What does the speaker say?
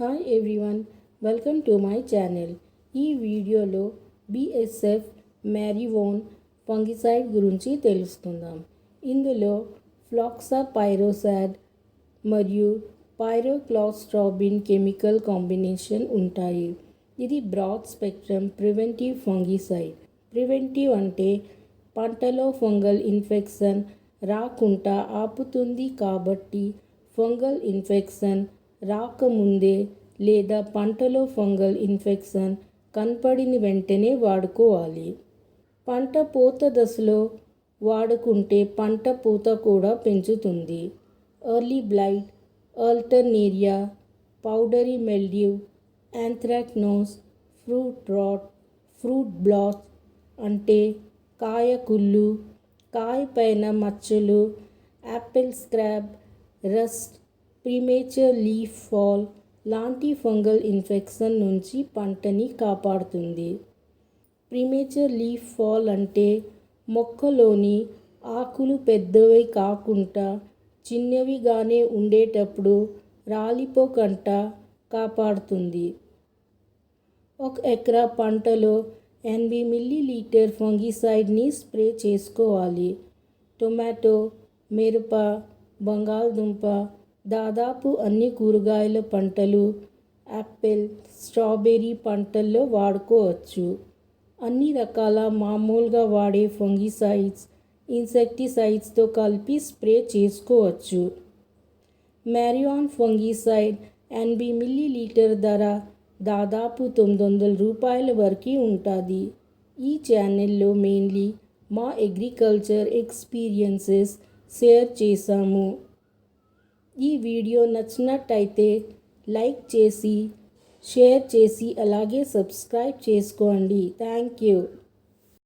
Hi everyone welcome to my channel ఈ వీడియోలో BSF మ్యారివోన్ fungicide గురించి తెలుసుకుందాం. ఇందులో ఫ్లాక్సా పైరోసాడ్ మరియు పైరోక్లాస్ట్రాబిన్ కెమికల్ కాంబినేషన్ ఉంటాయి. ఇది broad spectrum preventive fungicide preventive అంటే పంటలో ఫంగల్ ఇన్ఫెక్షన్ రాకుండా ఆపుతుంది కాబట్టి ఫంగల్ ఇన్ఫెక్షన్ రాకముందే లేదా పంటలో ఫంగల్ ఇన్ఫెక్షన్ కనపడిన వెంటనే వాడుకోవాలి. పంట పూత దశలో వాడుకుంటే పంట పూత కూడా పెంచుతుంది. Early blight alternaria powdery mildew anthracnose fruit rot fruit blast అంటే కాయ కుళ్ళు కాయ పైన మచ్చలు apple scab rust premature leaf fall లాంటి ఫంగల్ ఇన్ఫెక్షన్ నుంచి పంటని కాపాడుతుంది. ప్రీమేచర్ లీఫ్ ఫాల్ అంటే మొక్కలోని ఆకులు పెద్దవి కాకుండా చిన్నవిగానే ఉండేటప్పుడు రాలిపోకుండా కాపాడుతుంది. ఒక ఎకరా పంటలో ఎనభై మిల్లీ లీటర్ ఫంగిసైడ్ని స్ప్రే చేసుకోవాలి. టొమాటో మిరప బంగాళదుంప దాదాపు అన్ని కూరగాయల పంటలు యాపిల్ స్ట్రాబెర్రీ పంటల్లో వాడుకోవచ్చు. అన్ని రకాల మామూలుగా వాడే ఫంగిసైడ్స్ ఇన్సెక్టిసైడ్స్తో కలిపి స్ప్రే చేసుకోవచ్చు. మ్యారియాన్ ఫంగిసైడ్ ఎనభై మిల్లీ లీటర్ ధర దాదాపు తొమ్మిది వందల రూపాయల వరకు ఉంటుంది. ఈ ఛానల్లో మెయిన్లీ మా అగ్రికల్చర్ ఎక్స్పీరియన్సెస్ షేర్ చేశాము. ఈ వీడియో నచ్చినట్టయితే లైక్ చేసి షేర్ చేసి అలాగే సబ్స్క్రైబ్ చేసుకోండి. Thank you.